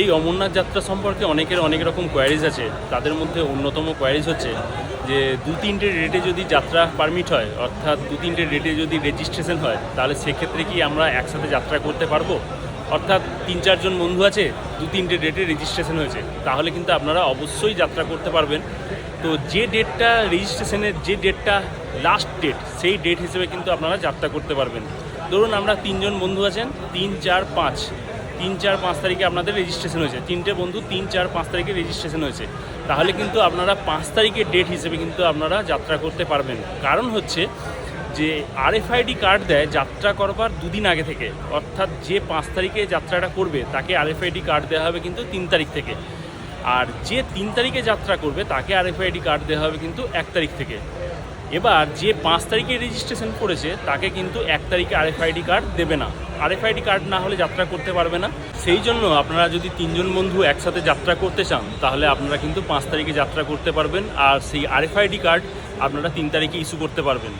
এই অমরনাথ যাত্রা সম্পর্কে অনেকের অনেক রকম কোয়ারিজ আছে। তাদের মধ্যে অন্যতম কোয়ারিজ হচ্ছে যে, দু তিনটে রেটে যদি যাত্রা পারমিট হয়, অর্থাৎ দু তিনটে রেটে যদি রেজিস্ট্রেশন হয়, তাহলে সেক্ষেত্রে কি আমরা একসাথে যাত্রা করতে পারব? অর্থাৎ তিন চারজন বন্ধু আছে, দু তিনটে ডেটে রেজিস্ট্রেশন হয়েছে। তাহলে কিন্তু আপনারা অবশ্যই যাত্রা করতে পারবেন। তো যে ডেটটা রেজিস্ট্রেশনের যে ডেটটা লাস্ট ডেট সেই ডেট হিসেবে কিন্তু আপনারা যাত্রা করতে পারবেন। ধরুন আমরা তিনজন বন্ধু আছেন, তিন, চার, পাঁচ। তিন, চার, পাঁচ তারিখে আপনাদের রেজিস্ট্রেশন হয়েছে। তিনটে বন্ধু তিন, চার, পাঁচ তারিখে রেজিস্ট্রেশন হয়েছে। তাহলে কিন্তু আপনারা পাঁচ তারিখের ডেট হিসেবে কিন্তু আপনারা যাত্রা করতে পারবেন। কারণ হচ্ছে যে আর আরএফআইডি কার্ড দেয় যাত্রা করবার দুদিন আগে থেকে। অর্থাৎ যে পাঁচ তারিখে যাত্রাটা করবে, তাকে আর আরএফআইডি কার্ড দেওয়া হবে কিন্তু তিন তারিখ থেকে। আর যে তিন তারিখে যাত্রা করবে, তাকে আর আরএফআইডি কার্ড দেওয়া হবে কিন্তু এক তারিখ থেকে। এবার যে পাঁচ তারিখে রেজিস্ট্রেশন করেছে, তাকে কিন্তু এক তারিখে আর আরএফআইডি কার্ড দেবে না। আর আরএফআইডি কার্ড না হলে যাত্রা করতে পারবে না। সেই জন্য আপনারা যদি তিনজন বন্ধু একসাথে যাত্রা করতে চান, তাহলে আপনারা কিন্তু পাঁচ তারিখে যাত্রা করতে পারবেন। আর সেই আর আরএফআইডি কার্ড আপনারা তিন তারিখে ইস্যু করতে পারবেন।